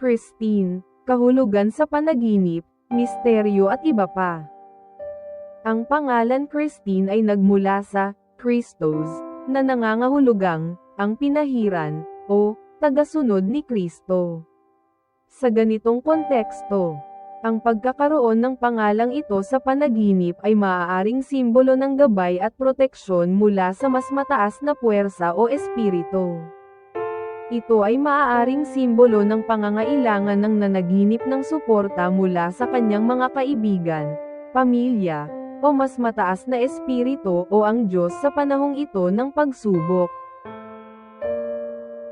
Christine, kahulugan sa panaginip, misteryo at iba pa. Ang pangalan Christine ay nagmula sa Christos, na nangangahulugang ang pinahiran o tagasunod ni Kristo. Sa ganitong konteksto, ang pagkakaroon ng pangalang ito sa panaginip ay maaaring simbolo ng gabay at proteksyon mula sa mas mataas na puwersa o espiritu. Ito ay maaaring simbolo ng pangangailangan ng nanaginip ng suporta mula sa kanyang mga kaibigan, pamilya, o mas mataas na espiritu o ang Diyos sa panahong ito ng pagsubok.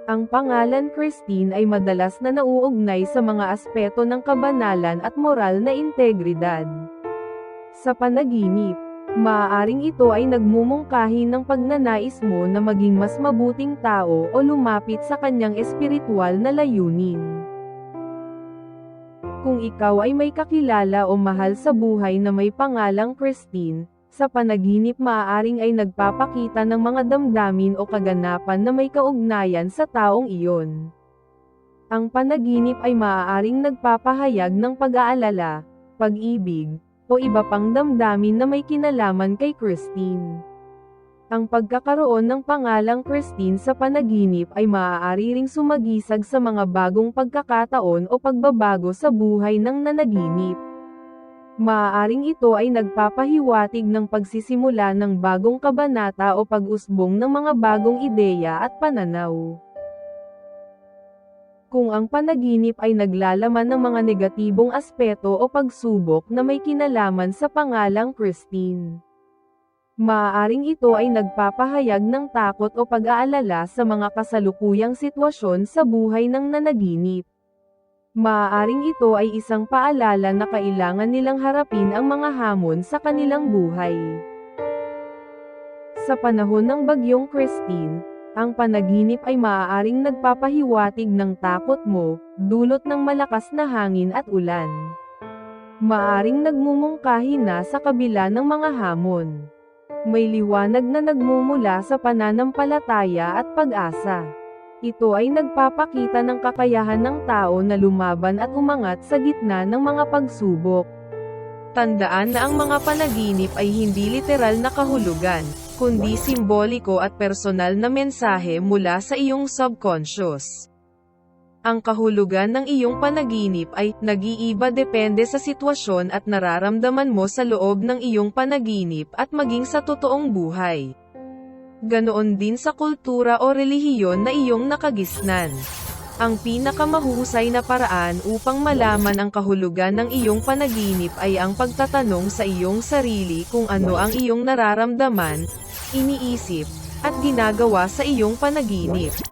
Ang pangalan Christine ay madalas na nauugnay sa mga aspeto ng kabanalan at moral na integridad. Sa panaginip, maaaring ito ay nagmumungkahi ng pagnanais mo na maging mas mabuting tao o lumapit sa kanyang espiritual na layunin. Kung ikaw ay may kakilala o mahal sa buhay na may pangalang Christine, sa panaginip maaaring ay nagpapakita ng mga damdamin o kaganapan na may kaugnayan sa taong iyon. Ang panaginip ay maaaring nagpapahayag ng pag-aalala, pag-ibig, o iba pang damdamin na may kinalaman kay Christine. Ang pagkakaroon ng pangalang Christine sa panaginip ay maaari ring sumagisag sa mga bagong pagkakataon o pagbabago sa buhay ng nanaginip. Maaaring ito ay nagpapahiwatig ng pagsisimula ng bagong kabanata o pag-usbong ng mga bagong ideya at pananaw. Kung ang panaginip ay naglalaman ng mga negatibong aspeto o pagsubok na may kinalaman sa pangalang Christine. Maaaring ito ay nagpapahayag ng takot o pag-aalala sa mga kasalukuyang sitwasyon sa buhay ng nanaginip. Maaaring ito ay isang paalala na kailangan nilang harapin ang mga hamon sa kanilang buhay. Sa panahon ng bagyong Christine, ang panaginip ay maaaring nagpapahiwatig ng takot mo, dulot ng malakas na hangin at ulan. Maaring nagmumungkahi na sa kabila ng mga hamon. May liwanag na nagmumula sa pananampalataya at pag-asa. Ito ay nagpapakita ng kakayahan ng tao na lumaban at umangat sa gitna ng mga pagsubok. Tandaan na ang mga panaginip ay hindi literal na kahulugan, kundi simboliko at personal na mensahe mula sa iyong subconscious. Ang kahulugan ng iyong panaginip ay nag-iiba depende sa sitwasyon at nararamdaman mo sa loob ng iyong panaginip at maging sa totoong buhay. Ganoon din sa kultura o relihiyon na iyong nakagisnan. Ang pinakamahusay na paraan upang malaman ang kahulugan ng iyong panaginip ay ang pagtatanong sa iyong sarili kung ano ang iyong nararamdaman, iniisip, at ginagawa sa iyong panaginip.